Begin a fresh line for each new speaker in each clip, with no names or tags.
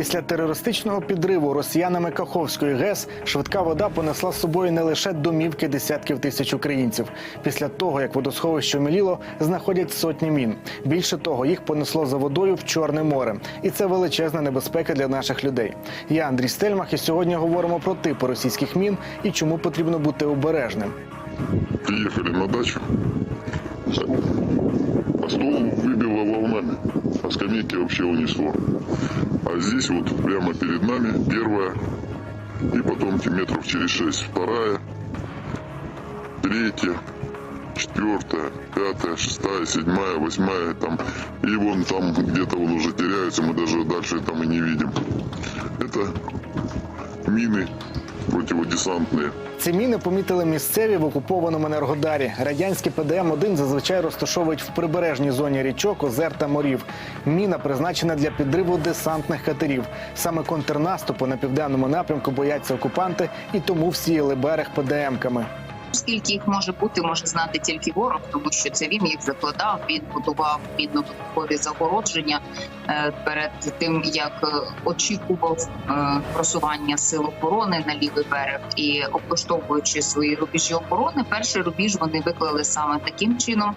Після терористичного підриву росіянами Каховської ГЕС швидка вода понесла з собою не лише домівки десятків тисяч українців. Після того, як водосховище оміліло, знаходять сотні мін. Більше того, їх понесло за водою в Чорне море, і це величезна небезпека для наших людей. Я Андрій Стельмах, і сьогодні говоримо про типи російських мін і чому потрібно бути обережним.
Приехали на дачу. А стол выбило волнами, а скамейки вообще унесло. А здесь вот прямо перед нами первая, и потом метров через шесть вторая, третья, четвертая, пятая, шестая, седьмая, восьмая, там, и вон там где-то он уже теряется, мы даже дальше там и не видим. Это мины противодесантные.
Ці міни помітили місцеві в окупованому Енергодарі. Радянські ПДМ-1 зазвичай розташовують в прибережній зоні річок, озер та морів. Міна призначена для підриву десантних катерів. Саме контрнаступу на південному напрямку бояться окупанти і тому всіяли берег ПДМ-ками.
Скільки їх може бути, може знати тільки ворог, тому що це він їх закладав. Він будував мінно-вибухові загородження е, перед тим, як е, очікував е, просування сил оборони на лівий берег і облаштовуючи свої рубежі оборони, перший рубіж вони виклали саме таким чином,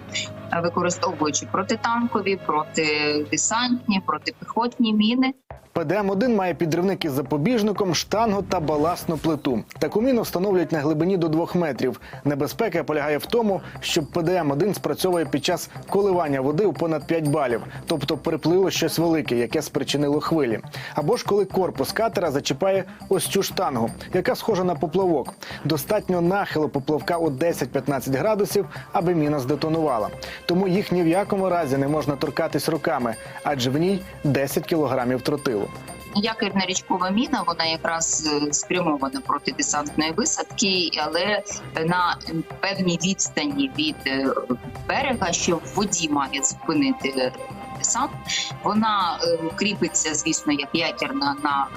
використовуючи протитанкові, протидесантні, протипіхотні міни.
ПДМ-1 має підривник із запобіжником, штангу та баласну плиту. Таку міну встановлюють на глибині до 2 метрів. Небезпека полягає в тому, що ПДМ-1 спрацьовує під час коливання води у понад 5 балів, тобто приплило щось велике, яке спричинило хвилі. Або ж коли корпус катера зачіпає ось цю штангу, яка схожа на поплавок. Достатньо нахилу поплавка у 10-15 градусів, аби міна здетонувала. Тому їх ні в якому разі не можна торкатись руками, адже в ній 10 кілограмів тротилу.
Якірна річкова міна, вона якраз е, спрямована проти десантної висадки, але на певній відстані від е, берега, що в воді має зупинити десант. Вона е, кріпиться, звісно, як якірна на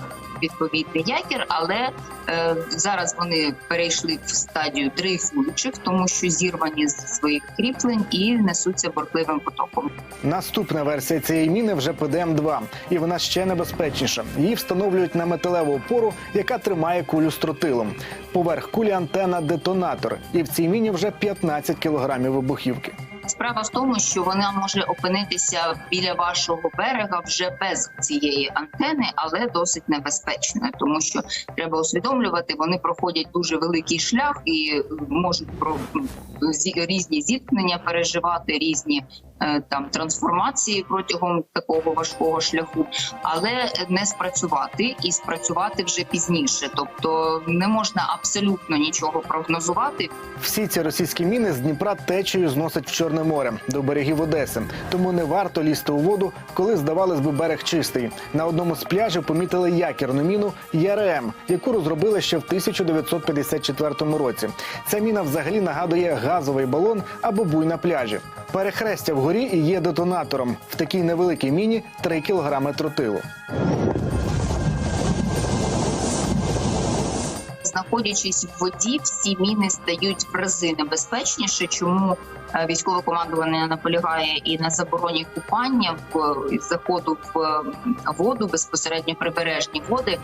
відповідний якір, але е, зараз вони перейшли в стадію дрейфуючих, тому що зірвані з своїх кріплень і несуться бурхливим потоком.
Наступна версія цієї міни вже ПДМ-2, і вона ще небезпечніша. Її встановлюють на металеву опору, яка тримає кулю з тротилом. Поверх кулі антена детонатор, і в цій міні вже 15 кілограмів вибухівки.
Справа в тому, що вона може опинитися біля вашого берега вже без цієї антени, але досить небезпечною, тому що треба усвідомлювати, вони проходять дуже великий шлях і можуть про різні зіткнення переживати, різні е, там трансформації протягом такого важкого шляху, але не спрацювати і спрацювати вже пізніше. Тобто не можна абсолютно нічого прогнозувати.
Всі ці російські міни з Дніпра течею зносять в Чорне море до берегів Одеси. Тому не варто лізти у воду, коли здавалось би берег чистий. На одному з пляжів помітили якірну міну ЯРМ, яку розробили ще в 1954 році. Ця міна взагалі нагадує газовий балон або буй на пляжі. Перехрестя вгорі і є детонатором. В такій невеликій міні 3 кілограми тротилу.
Знаходячись в воді, всі міни стають в рази небезпечніше. Чому е, військове командування наполягає і на забороні купання в заходу в воду безпосередньо прибережні води,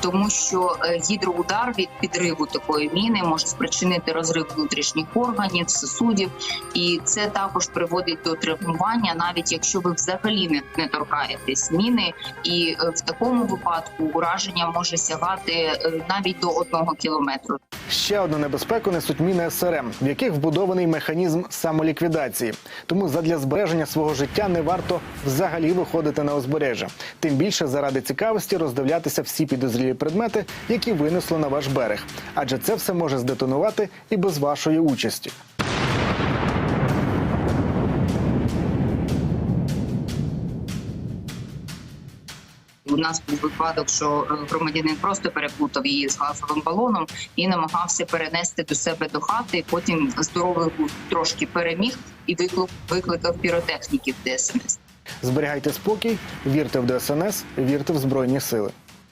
тому що е, гідроудар від підриву такої міни може спричинити розрив внутрішніх органів, сосудів, і це також приводить до травмування, навіть якщо ви взагалі не, не торкаєтесь міни, і е, в такому випадку ураження може сягати навіть до одного кілометру.
Ще одну небезпеку несуть міни СРМ, в яких вбудований механізм самоліквідації. Тому задля збереження свого життя не варто взагалі виходити на узбережжя. Тим більше заради цікавості роздивлятися всі підозрілі предмети, які винесло на ваш берег. Адже це все може здетонувати і без вашої участі.
У нас був випадок, що е, громадянин просто переплутав її з газовим балоном і намагався перенести до себе до хати. Потім здоровий трошки переміг і виклик- викликав піротехніків ДСНС.
Зберігайте спокій, вірте в ДСНС, вірте в збройні сили.